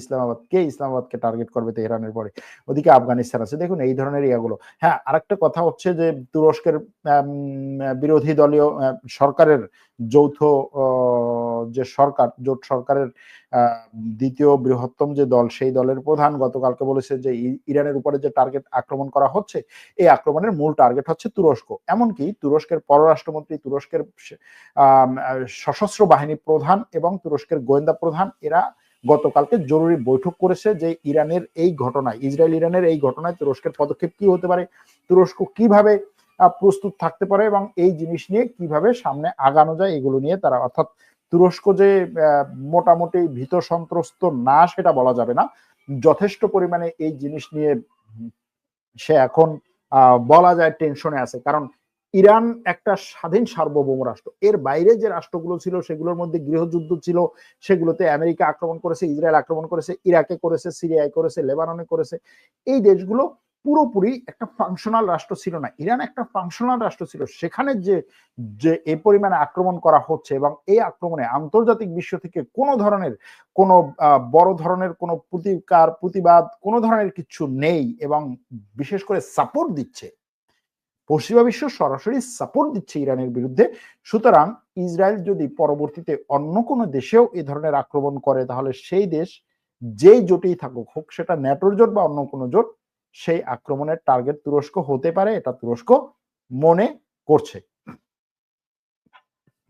ইসলামাবাদ কে ইসলামাবাদকে target করবে তেহরানের পরে। ওদিকে আফগানিস্তান আছে। দেখুন, এই ধরনের ইয়াগুলো। হ্যাঁ আরেকটা কথা হচ্ছে যে, তুরস্কের বিরোধী দলীয় সরকারের যৌথ যে সরকার, জোট সরকারের দ্বিতীয় বৃহত্তম যে দল, সেই দলের প্রধান গতকালকে বলেছে যে ইরানের উপরে যে টার্গেট আক্রমণ করা হচ্ছে, এই আক্রমণের মূল টার্গেট হচ্ছে তুরস্ক। এমনকি তুরস্কের পররাষ্ট্রমন্ত্রী, তুরস্কের সশস্ত্র বাহিনী প্রধান এবং তুরস্কের গোয়েন্দা প্রধান, এরা গতকালকে জরুরি বৈঠক করেছে যে ইরানের এই ঘটনায়, ইসরায়েল ইরানের এই ঘটনায় তুরস্কের পদক্ষেপ কি হতে পারে, তুরস্ক কীভাবে প্রস্তুত থাকতে পারে এবং এই জিনিস নিয়ে কীভাবে সামনে আগানো যায় এগুলো নিয়ে তারা, অর্থাৎ তুরস্ক যে মোটামুটি ভীত সন্ত্রস্ত না সেটা বলা যাবে না, যথেষ্ট পরিমাণে এই জিনিস নিয়ে সে এখন বলা যায় টেনশনে আছে। কারণ ইরান একটা স্বাধীন সার্বভৌম রাষ্ট্র। এর বাইরে যে রাষ্ট্রগুলো ছিল, সেগুলোর মধ্যে গৃহযুদ্ধ ছিল, সেগুলোতে আমেরিকা আক্রমণ করেছে, ইসরায়েল আক্রমণ করেছে, ইরাকে করেছে, সিরিয়ায় করেছে, লেবাননে করেছে। এই দেশগুলো পুরোপুরি একটা ফাংশনাল রাষ্ট্র ছিল না। ইরান একটা ফাংশনাল রাষ্ট্র ছিল। সেখানে যে যে এ পরিমাণে আক্রমণ করা হচ্ছে এবং এই আক্রমণে আন্তর্জাতিক বিশ্ব থেকে কোনো ধরনের কোনো বড় ধরনের কোনো প্রতিকার, প্রতিবাদ, কোনো ধরনের কিছু নেই এবং বিশেষ করে সাপোর্ট দিচ্ছে। পশ্চিমা বিশ্ব সরাসরি সাপোর্ট দিচ্ছে ইরানের বিরুদ্ধে। সুতরাং ইসরায়েল যদি পরবর্তীতে অন্য কোনো দেশেও এ ধরনের আক্রমণ করে, তাহলে সেই দেশ যেই জোটেই থাকুক, হোক সেটা ন্যাটোর জোট বা অন্য কোনো জোট, সেই আক্রমণের টার্গেট তুরস্ক হতে পারে, এটা তুরস্ক মনে করছে।